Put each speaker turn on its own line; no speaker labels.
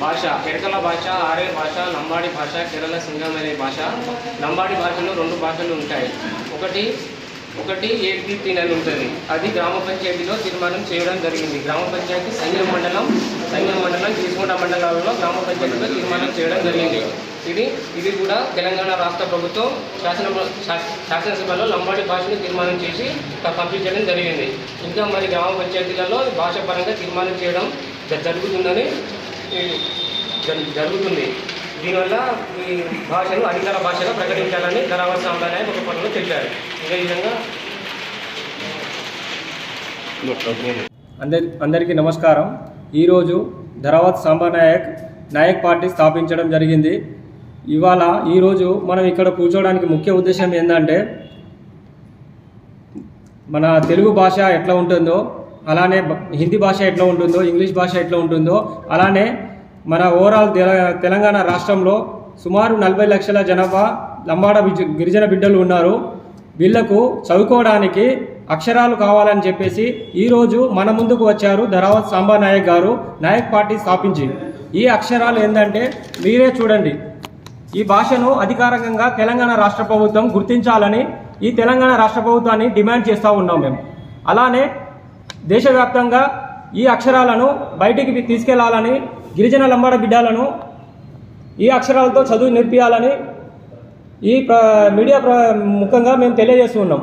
భాష కెరకల భాష ఆర్య భాష లంబాడి భాష కేరళ సింగం అనే భాష. లంబాడి భాషలో రెండు భాషలు ఉంటాయి. ఒకటి ఒకటి ఏపీ అని ఉంటుంది. అది గ్రామ పంచాయతీలో తీర్మానం చేయడం జరిగింది. గ్రామ పంచాయతీ సైన్యం మండలం సైన్యం మండలం తీసుకుంట మండలాలలో గ్రామ పంచాయతీలో తీర్మానం చేయడం జరిగింది. ఇది ఇది కూడా తెలంగాణ రాష్ట్ర ప్రభుత్వం శాసన శాసనసభలో లంబాడి భాషను తీర్మానం చేసి పంపించడం జరిగింది. ఇంకా మరి గ్రామ పంచాయతీలలో భాష పరంగా తీర్మానం చేయడం జ- జరుగుతుందని జరుగుతుంది. దీనివల్ల ఈ భాషను అధికార భాషగా ప్రకటించాలని ధరావర సాంప్రదాయం ఒక పనులు తెలిపారు ఇదే విధంగా
అందరి అందరికీ నమస్కారం. ఈరోజు ధరావత్ సాంబా నాయక్ నాయక్ పార్టీ స్థాపించడం జరిగింది. ఇవాళ ఈరోజు మనం ఇక్కడ కూర్చోవడానికి ముఖ్య ఉద్దేశం ఏంటంటే మన తెలుగు భాష ఎట్లా ఉంటుందో అలానే హిందీ భాష ఎట్లా ఉంటుందో ఇంగ్లీష్ భాష ఎట్లా ఉంటుందో అలానే మన ఓవరాల్ తెలంగాణ రాష్ట్రంలో సుమారు నలభై లక్షల జనాభా లంబాడ గిరిజన బిడ్డలు ఉన్నారు. వీళ్ళకు చదువుకోవడానికి అక్షరాలు కావాలని చెప్పేసి ఈరోజు మన ముందుకు వచ్చారు ధరావత్ సాంబా నాయక్ గారు నాయక్ పార్టీ స్థాపించి. ఈ అక్షరాలు ఏంటంటే మీరే చూడండి. ఈ భాషను అధికారికంగా తెలంగాణ రాష్ట్ర ప్రభుత్వం గుర్తించాలని ఈ తెలంగాణ రాష్ట్ర ప్రభుత్వాన్ని డిమాండ్ చేస్తూ ఉన్నాం మేము. అలానే దేశవ్యాప్తంగా ఈ అక్షరాలను బయటికి తీసుకెళ్ళాలని గిరిజన లంబాడ బిడ్డలను ఈ అక్షరాలతో చదువు నేర్పియాలని ఈ ప్ర మీడియా ప్ర ముఖ్యంగా మేము తెలియజేస్తున్నాం